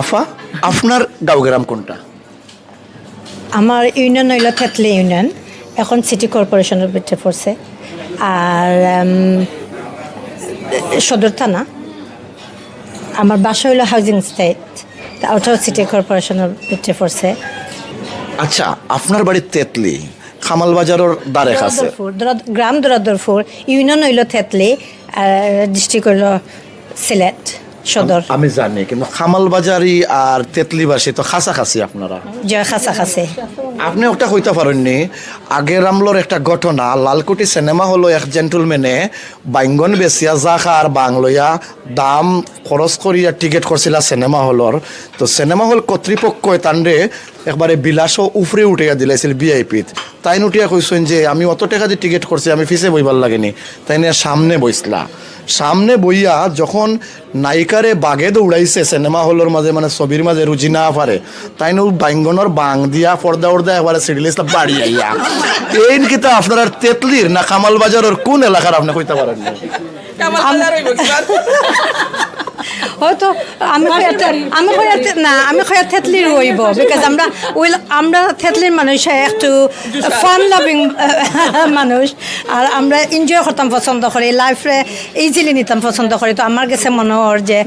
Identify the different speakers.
Speaker 1: আফা আপনার গাঁওগ্রাম কোনটা?
Speaker 2: আমার ইউনিয়ন হইল থেতলি ইউনিয়ন এখন সিটি কর্পোরেশনের ভিতরে পড়ছে। আর সদর থানা। আমার বাসা হইল হাউজিং স্টেট ওটাও সিটি কর্পোরেশনের ভিতরে পড়ছে।
Speaker 1: আচ্ছা আপনার বাড়ি তেতলি খামাল বাজারের দ্বারে আছে।
Speaker 2: গ্রাম দরাদরপুর ইউনিয়ন হইল থেতলি ডিস্ট্রিক্ট হইল সিলেট। সদর।
Speaker 1: আমি জানি কিন্তু খামাল বাজারি আর তেতলিবাসী তো কাছাকাছি আপনারা।
Speaker 2: জয় কাছাকাছি
Speaker 1: আপনি ওটা হইতে পারেননি আগের আমলোর একটা ঘটনা লালকুটি সিনেমা হলো এক জেন্টলম্যানে বাইঙ্গন বেচিয়া জাখা আর বাংলইয়া দাম খরচ করিয়া টিকিট করছিল সিনেমা হলর। তো সিনেমা হল কর্তৃপক্ষই তান্ডে একবারে বিলাসও উফরে উঠিয়া দিলাইছিল বিআইপিত তাই উঠিয়া কইছেন যে আমি অত টাকা দিয়ে টিকিট করছি আমি ফিসে বইবার লাগেনি। তাই নিয়ে সামনে বইসলা। সামনে বইয়া যখন নায়িকারে বাঘে দৌড়াইছে সিনেমা হলের মাঝে মানে ছবির মাঝে রুজি না পারে তাই নু বাইঙ্গনের বাং দিয়া পর্দা উর্দা একবারে সিডিলিস বাড়ি আইয়া এই কিন্তু আপনার তেতলির না কামাল বাজারের কোন এলাকার আপনি কইতে পারেন?
Speaker 2: হয়তো আমি আমি না আমি কইয়া থেতলির রইব বিকজ আমরা উইল আমরা থেতলির মানুষ একটু ফান লাভিং মানুষ আর আমরা এনজয় করতাম পছন্দ করি লাইফে ইজিলি নিতাম পছন্দ করি। তো আমার কাছে মনে হয় যে